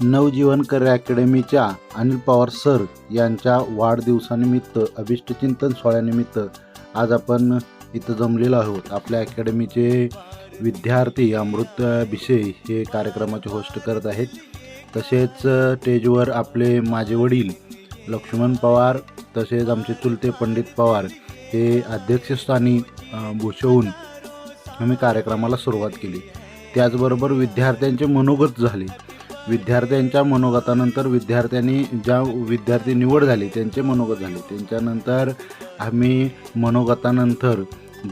नवजीवन career अकॅडमीच्या Anil Pawar sir यांच्या वाढदिवसानिमित्त अभिष्टचिंतन सोहळ्यानिमित्त आज आपण इथं जमलेलो आहोत. आपल्या अकॅडमीचे विद्यार्थी अमृत भिसे हे कार्यक्रमाचे होस्ट करत आहेत. तसेच स्टेजवर आपले माझे वडील लक्ष्मण पवार तसेच आमचे चुलते पंडित पवार हे अध्यक्षस्थानी भूषवून आम्ही कार्यक्रमाला सुरुवात केली. त्याचबरोबर विद्यार्थ्यांचे मनोगत झाले. विद्यार्थ्यांच्या मनोगतानंतर विद्यार्थ्यांनी ज्या विद्यार्थी निवड झाली त्यांचे मनोगत झाले. त्यांच्यानंतर आम्ही मनोगतानंतर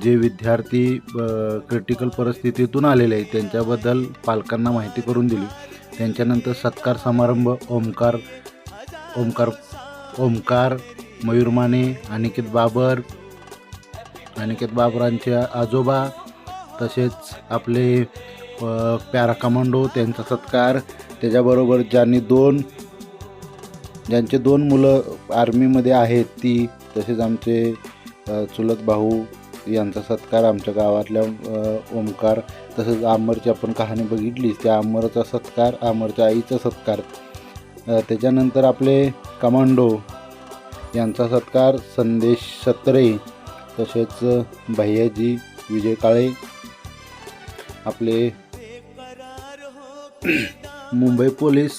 जे विद्यार्थी क्रिटिकल परिस्थितीतून आलेले आहेत त्यांच्याबद्दल पालकांना माहिती करून दिली. त्यांच्यानंतर सत्कार समारंभ ओमकार ओमकार ओमकार मयूर माने अनिकेत बाबर अनिकेत बाबरांचे आजोबा तसेच आपले प्यारा कमांडो त्यांचा सत्कार त्याच्याबरोबर ज्यांनी दोन ज्यांचे दोन मुलं आर्मीमध्ये आहेत ती तसेच आमचे चुलत भाऊ यांचा सत्कार आमच्या गावातल्या अ, ओमकार तसंच आमरची आपण कहाणी बघितलीच त्या आमरचा सत्कार आमरच्या आईचा सत्कार. त्याच्यानंतर आपले कमांडो यांचा सत्कार संदेश सत्रे तसेच भैयाजी विजय काळे आपले मुंबई पोलीस.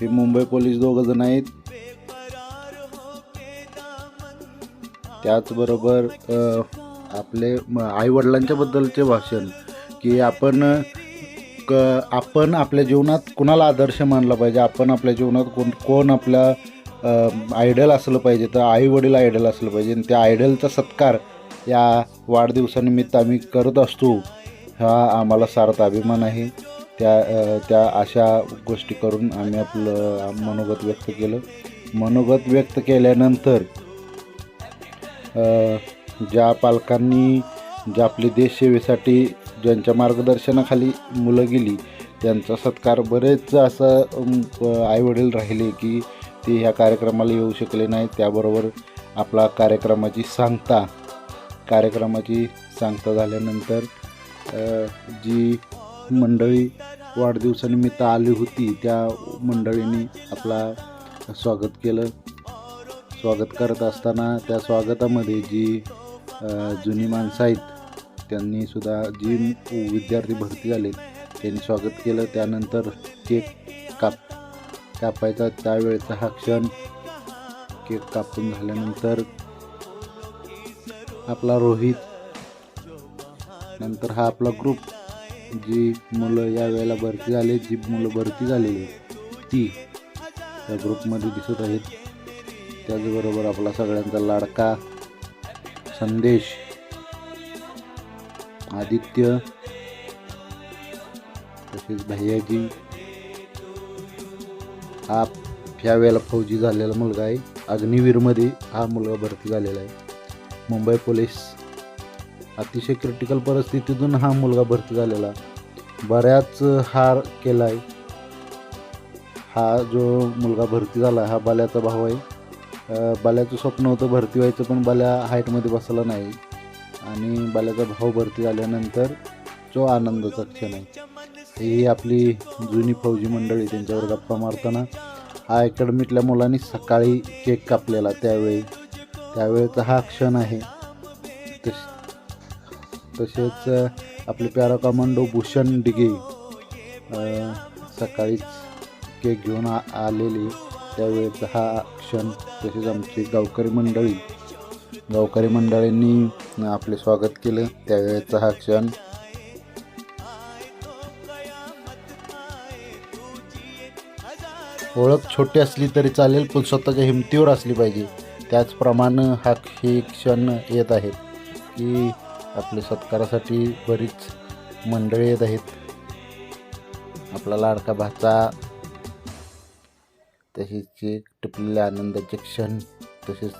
हे मुंबई पोलीस दोघ जण आहेत. त्याचबरोबर आपले आईवडिलांच्या बद्दलचे भाषण की आपण क आपण आपल्या जीवनात कुणाला आदर्श मानला पाहिजे? आपण आपल्या जीवनात कोण कोण आपल्या आयडल असलं पाहिजे? तर आई वडील आयडल असलं पाहिजे. आणि त्या आयडलचा सत्कार या वाढदिवसानिमित्त आम्ही करत असतो. हा आम्हाला सारता अभिमान आहे. त्या त्या अशा गोष्टी करून आम्ही आपलं मनोगत व्यक्त केलं. मनोगत व्यक्त केल्यानंतर ज्या पालकांनी ज्या आपली देशसेवेसाठी ज्यांच्या मार्गदर्शनाखाली मुलं गेली त्यांचा सत्कार बरेच असं आईवडील राहिले की ते ह्या कार्यक्रमाला येऊ शकले नाही त्याबरोबर आपला कार्यक्रमाची सांगता कार्यक्रमाची सांगता झाल्यानंतर जी मंडळी वाढदिवसानिमित्त आली होती त्या मंडळीने आपला स्वागत केलं. स्वागत करत असताना त्या स्वागतामध्ये जी जुनी माणसं आहेत त्यांनी सुद्धा जी विद्यार्थी भरती झाले त्यांनी स्वागत केलं. त्यानंतर केक काप कापायचा त्यावेळेचा हा क्षण केक कापून झाल्यानंतर आपला रोहित नंतर हा आपला ग्रुप जी मुलं या वेळेला भरती झाले जी मुलं भरती झालेली ती त्या ग्रुपमध्ये दिसत आहेत. त्याचबरोबर आपला सगळ्यांचा लाडका संदेश आदित्य तसेच भैयाजी. हा ह्या वेळेला फौजी झालेला मुलगा आहे. अग्निवीरमध्ये हा मुलगा भरती झालेला आहे. मुंबई पोलीस अतिशय क्रिटिकल परिस्थितीतून हा मुलगा भरती झालेला. बऱ्याच हार केला आहे हा जो मुलगा भरती झाला हा बाल्याचा भाऊ आहे. बाल्याचं स्वप्न होतं भरती व्हायचं पण बाल्या हाईटमध्ये बसला नाही. आणि बाल्याचा भाऊ भरती झाल्यानंतर जो आनंदाचा क्षण आहे. ही आपली जुनी फौजी मंडळी त्यांच्यावर गप्पा मारताना हा अकॅडमीतल्या मुलांनी सकाळी केक कापलेला त्यावेळी. त्यावेळेचा हा क्षण आहे. तस तसेच आपले प्यारा कमांडो भूषण डिगे सकाळीच केक घेऊन आ आलेले. त्यावेळेचा हा क्षण तसेच आमची गावकरी मंडळी गावकरी मंडळींनी आपले स्वागत केलं. त्यावेळेचा हा क्षण. ओळख छोटी असली तरी चालेल पण स्वतःच्या हिमतीवर असली पाहिजे. त्याचप्रमाणे हा हे क्षण येत आहेत की आपले सत्कारासाठी बरीच मंडळी येत आहेत. आपला लाडका भाचा तसेच टिपलेल्या टिपलेले आनंदाचे क्षण तसेच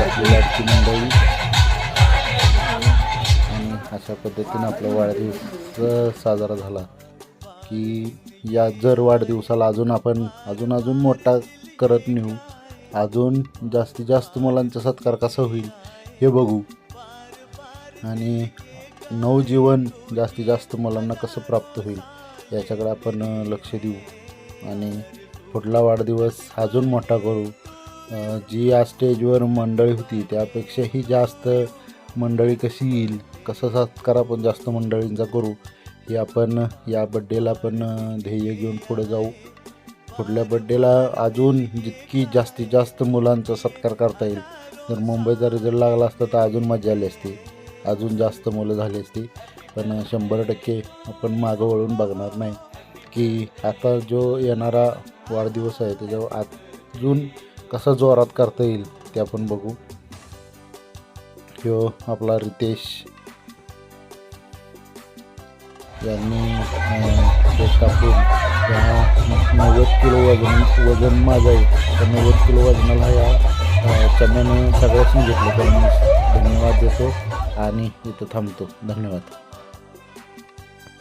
आपली लाडकी मंडळी. आणि अशा पद्धतीनं आपला वाढदिवस साजरा झाला की या जर वाढदिवसाला अजून आपण अजून अजून मोठा करत नेऊ. अजून जास्तीत जास्त मुलांचा सत्कार कसा होईल हे बघू. आणि नवजीवन जास्तीत जास्त मुलांना कसं प्राप्त होईल याच्याकडे आपण लक्ष देऊ. आणि पुढला वाढदिवस अजून मोठा करू. जी या स्टेजवर मंडळी होती त्यापेक्षाही जास्त मंडळी कशी येईल कसं सत्कार आपण जास्त मंडळींचा करू हे आपण या बड्डेला पण ध्येय घेऊन पुढे जाऊ. पुढल्या बड्डेला अजून जितकी जास्तीत जास्त मुलांचा सत्कार करता येईल. जर मुंबईचा रिझल्ट लागला असता तर अजून मजा आली असती. अजून जास्त मुलं झाली असती पण शंभर टक्के आपण मागं वळून बघणार नाही. की आता जो येणारा वाढदिवस आहे त्याच्यावर अजून कसा जोरात करता येईल ते आपण बघू. किंवा आपला रितेश यांनी केक कापून नव्वद किलो वजन वजन माझं आहे. तर नव्वद किलो वजनाला या अं, सगळ्याच घेतलं तर मी धन्यवाद देतो. आणि इथं थांबतो. धन्यवाद.